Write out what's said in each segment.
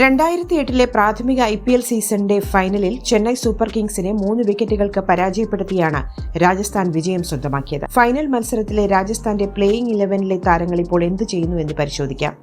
രണ്ടായിരത്തി എട്ടിലെ പ്രാഥമിക ഐ പി എൽ സീസണിന്റെ ഫൈനലിൽ ചെന്നൈ സൂപ്പർ കിങ്സിനെ മൂന്ന് വിക്കറ്റുകൾക്ക് പരാജയപ്പെടുത്തിയാണ് രാജസ്ഥാൻ വിജയം സ്വന്തമാക്കിയത്. ഫൈനൽ മത്സരത്തിലെ രാജസ്ഥാന്റെ പ്ലേയിംഗ് ഇലവനിലെ താരങ്ങൾ ഇപ്പോൾ എന്ത് ചെയ്യുന്നു എന്ന് പരിശോധിക്കാം.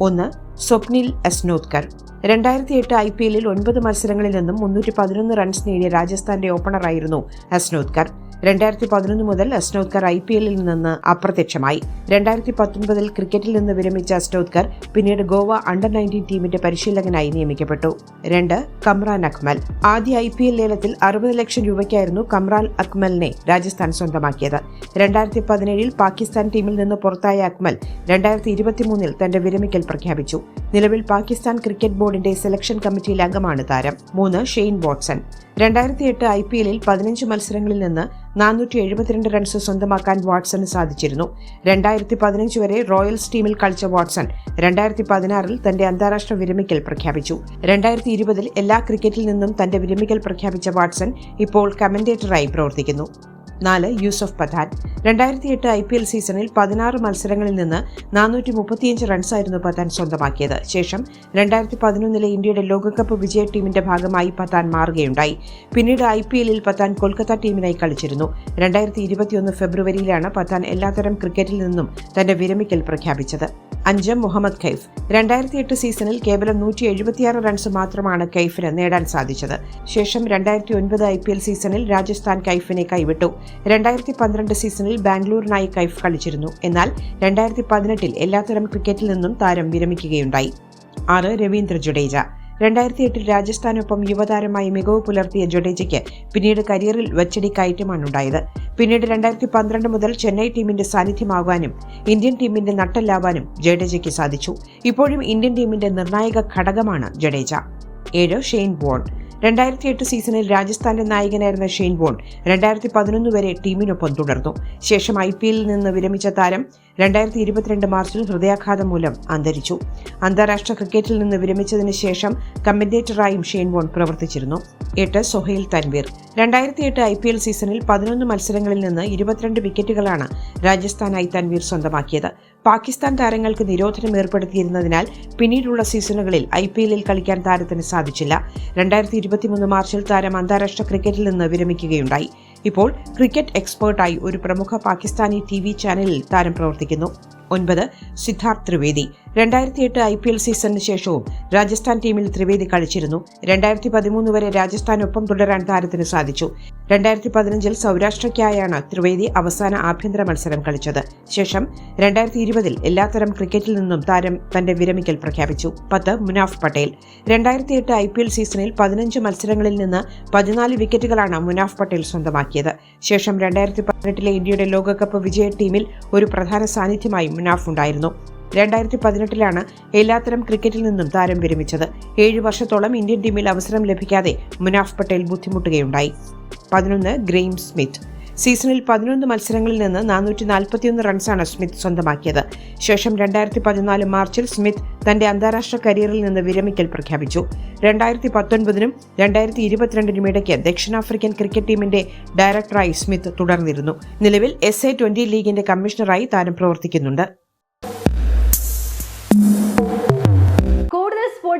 ഒന്ന് സ്വപ്നിൽ അസ്നോദ്കർ രണ്ടായിരത്തി എട്ട് ഐ പി എല്ലിൽ ഒൻപത് മത്സരങ്ങളിൽ നിന്നും മുന്നൂറ്റി പതിനൊന്ന് റൺസ് നേടിയ രാജസ്ഥാന്റെ ഓപ്പണറായിരുന്നു അസ്നോദ്കർ രണ്ടായിരത്തി പതിനൊന്ന് മുതൽ അസ്നോദ്കർ ഐ പി എല്ലിൽ നിന്ന് അപ്രത്യക്ഷമായി. രണ്ടായിരത്തി പത്തൊൻപതിൽ ക്രിക്കറ്റിൽ നിന്ന് വിരമിച്ച അസ്നോദ്കർ പിന്നീട് ഗോവ അണ്ടർ നയന്റീൻ ടീമിന്റെ പരിശീലകനായി നിയമിക്കപ്പെട്ടു. രണ്ട് കമ്രാൻ അക്മൽ. ആദ്യ ഐ പി എൽ ലേലത്തിൽ അറുപത് ലക്ഷം രൂപയ്ക്കായിരുന്നു കമ്രാൻ അക്മലിനെ രാജസ്ഥാൻ സ്വന്തമാക്കിയത്. രണ്ടായിരത്തി പതിനേഴിൽ പാകിസ്ഥാൻ ടീമിൽ നിന്ന് പുറത്തായ അക്മൽ രണ്ടായിരത്തി ഇരുപത്തിമൂന്നിൽ തന്റെ വിരമിക്കൽ പ്രഖ്യാപിച്ചു. നിലവിൽ പാകിസ്ഥാൻ ക്രിക്കറ്റ് ബോർഡിന്റെ സെലക്ഷൻ കമ്മിറ്റിയിൽ അംഗമാണ് താരം. മൂന്ന് ഷെയ്ൻ വാട്സൺ. രണ്ടായിരത്തി എട്ട് ഐ പി എല്ലിൽ പതിനഞ്ച് മത്സരങ്ങളിൽ നിന്ന് നാനൂറ്റി എഴുപത്തിരണ്ട് റൺസ് സ്വന്തമാക്കാൻ വാട്സന് സാധിച്ചിരുന്നു. രണ്ടായിരത്തി പതിനഞ്ച് വരെ റോയൽസ് ടീമിൽ കളിച്ച വാട്സൺ രണ്ടായിരത്തി പതിനാറിൽ തന്റെ അന്താരാഷ്ട്ര വിരമിക്കൽ പ്രഖ്യാപിച്ചു. രണ്ടായിരത്തി ഇരുപതിൽ എല്ലാ ക്രിക്കറ്റിൽ നിന്നും തന്റെ വിരമിക്കൽ പ്രഖ്യാപിച്ച വാട്സൺ ഇപ്പോൾ കമന്റേറ്ററായി പ്രവർത്തിക്കുന്നു. നാല് യൂസഫ് പഥാൻ രണ്ടായിരത്തി എട്ട് ഐ പി എൽ സീസണിൽ പതിനാറ് മത്സരങ്ങളിൽ നിന്ന് നാനൂറ്റി മുപ്പത്തിയഞ്ച് റൺസായിരുന്നു പത്താൻ സ്വന്തമാക്കിയത്. ശേഷം രണ്ടായിരത്തി പതിനൊന്നിലെ ഇന്ത്യയുടെ ലോകകപ്പ് വിജയ ടീമിന്റെ ഭാഗമായി പത്താൻ മാറുകയുണ്ടായി. പിന്നീട് ഐ പി എല്ലിൽ പത്താൻ കൊൽക്കത്ത ടീമിനായി കളിച്ചിരുന്നു. രണ്ടായിരത്തി ഇരുപത്തിയൊന്ന് ഫെബ്രുവരിയിലാണ് പത്താൻ എല്ലാത്തരം ക്രിക്കറ്റിൽ നിന്നും തന്റെ വിരമിക്കൽ പ്രഖ്യാപിച്ചത്. അഞ്ച് മുഹമ്മദ് കൈഫ്. രണ്ടായിരത്തി എട്ട് സീസണിൽ കേവലം നൂറ്റി എഴുപത്തിയാറ് റൺസ് മാത്രമാണ് കൈഫിന് നേടാൻ സാധിച്ചത്. ശേഷം രണ്ടായിരത്തി ഒൻപത് ഐ പി എൽ സീസണിൽ രാജസ്ഥാൻ കൈഫിനെ കൈവിട്ടു. രണ്ടായിരത്തി പന്ത്രണ്ട് സീസണിൽ ബാംഗ്ലൂരിനായി കൈഫ് കളിച്ചിരുന്നു. എന്നാൽ രണ്ടായിരത്തി പതിനെട്ടിൽ എല്ലാത്തരം ക്രിക്കറ്റിൽ നിന്നും താരം വിരമിക്കുകയുണ്ടായി. ആറ് രവീന്ദ്ര ജഡേജ. രണ്ടായിരത്തി എട്ടിൽ രാജസ്ഥാനൊപ്പം യുവതാരമായി മികവ് പുലർത്തിയ ജഡേജയ്ക്ക് പിന്നീട് കരിയറിൽ വച്ചടി കയറ്റമാണുണ്ടായത് പിന്നീട് രണ്ടായിരത്തി പന്ത്രണ്ട് മുതൽ ചെന്നൈ ടീമിന്റെ സാന്നിധ്യമാകാനും ഇന്ത്യൻ ടീമിന്റെ നട്ടല്ലാവാനും ജഡേജയ്ക്ക് സാധിച്ചു. ഇപ്പോഴും ഇന്ത്യൻ ടീമിന്റെ നിർണായക ഘടകമാണ് ജഡേജ. ഏഴ് ഷെയ്ൻ ബോൺ രണ്ടായിരത്തി എട്ട് സീസണിൽ രാജസ്ഥാന്റെ നായകനായിരുന്ന ഷെയ്ൻ ബോൺ രണ്ടായിരത്തി പതിനൊന്ന് വരെ ടീമിനൊപ്പം തുടർന്നു. ശേഷം ഐ പി എല്ലിൽ നിന്ന് വിരമിച്ച താരം രണ്ടായിരത്തി ഇരുപത്തിരണ്ട് മാർച്ചിൽ ഹൃദയാഘാതം മൂലം അന്തരിച്ചു. അന്താരാഷ്ട്ര ക്രിക്കറ്റിൽ നിന്ന് വിരമിച്ചതിന് ശേഷം കമന്റേറ്ററായും ഷെയ്ൻ ബോൺ പ്രവർത്തിച്ചിരുന്നു. എട്ട് സൊഹൈൽ തൻവീർ. രണ്ടായിരത്തി എട്ട് ഐ പി എൽ സീസണിൽ പതിനൊന്ന് മത്സരങ്ങളിൽ നിന്ന് ഇരുപത്തിരണ്ട് വിക്കറ്റുകളാണ് രാജസ്ഥാനായി തൻവീർ സ്വന്തമാക്കിയത്. പാകിസ്ഥാൻ താരങ്ങൾക്ക് നിരോധനം ഏർപ്പെടുത്തിയിരുന്നതിനാൽ പിന്നീടുള്ള സീസണുകളിൽ ഐ പി എല്ലിൽ കളിക്കാൻ താരത്തിന് സാധിച്ചില്ല. രണ്ടായിരത്തി ഇരുപത്തിമൂന്ന് മാർച്ചിൽ താരം അന്താരാഷ്ട്ര ക്രിക്കറ്റിൽ നിന്ന് വിരമിക്കുകയുണ്ടായി. ഇപ്പോൾ ക്രിക്കറ്റ് എക്സ്പേർട്ടായി ഒരു പ്രമുഖ പാകിസ്ഥാനി ടി വി ചാനലിൽ താരം പ്രവർത്തിക്കുന്നു. ഒൻപത് സിദ്ധാർത്ഥ് ത്രിവേദി. രണ്ടായിരത്തി എട്ട് ഐ പി എൽ സീസണിന് ശേഷവും രാജസ്ഥാൻ ടീമിൽ ത്രിവേദി കളിച്ചിരുന്നു. രണ്ടായിരത്തി പതിമൂന്ന് വരെ രാജസ്ഥാനൊപ്പം തുടരാൻ താരത്തിന് സാധിച്ചു. രണ്ടായിരത്തി പതിനഞ്ചിൽ സൗരാഷ്ട്രയ്ക്കായാണ് ത്രിവേദി അവസാന ആഭ്യന്തര മത്സരം കളിച്ചത്. ശേഷം രണ്ടായിരത്തി ഇരുപതിൽ എല്ലാത്തരം ക്രിക്കറ്റിൽ നിന്നും താരം തന്റെ വിരമിക്കൽ പ്രഖ്യാപിച്ചു. പത്ത് മുനാഫ് പട്ടേൽ. രണ്ടായിരത്തി എട്ട് ഐ പി എൽ സീസണിൽ പതിനഞ്ച് മത്സരങ്ങളിൽ നിന്ന് പതിനാല് വിക്കറ്റുകളാണ് മുനാഫ് പട്ടേൽ സ്വന്തമാക്കിയത്. ശേഷം രണ്ടായിരത്തി പതിനെട്ടിലെ ഇന്ത്യയുടെ ലോകകപ്പ് വിജയ ടീമിൽ ഒരു പ്രധാന സാന്നിധ്യമായി മുനാഫ് ഉണ്ടായിരുന്നു. രണ്ടായിരത്തി പതിനെട്ടിലാണ് എല്ലാത്തരം ക്രിക്കറ്റിൽ നിന്നും താരം വിരമിച്ചത്. ഏഴ് വർഷത്തോളം ഇന്ത്യൻ ടീമിൽ അവസരം ലഭിക്കാതെ മുനാഫ് പട്ടേൽ ബുദ്ധിമുട്ടുകയുണ്ടായി. പതിനൊന്ന് ഗ്രെയിം സ്മിത്ത്. സീസണിൽ പതിനൊന്ന് മത്സരങ്ങളിൽ നിന്ന് നാനൂറ്റി നാൽപ്പത്തിയൊന്ന് റൺസാണ് സ്മിത്ത് സ്വന്തമാക്കിയത്. ശേഷം രണ്ടായിരത്തി പതിനാല് മാർച്ചിൽ സ്മിത്ത് തന്റെ അന്താരാഷ്ട്ര കരിയറിൽ നിന്ന് വിരമിക്കൽ പ്രഖ്യാപിച്ചു. രണ്ടായിരത്തി പത്തൊൻപതിനും രണ്ടായിരത്തി ഇരുപത്തിരണ്ടിനും ഇടയ്ക്ക് ദക്ഷിണാഫ്രിക്കൻ ക്രിക്കറ്റ് ടീമിന്റെ ഡയറക്ടറായി സ്മിത്ത് തുടർന്നിരുന്നു. നിലവിൽ എസ് എ ട്വന്റി ലീഗിന്റെ കമ്മീഷണറായി താരം പ്രവർത്തിക്കുന്നുണ്ട്.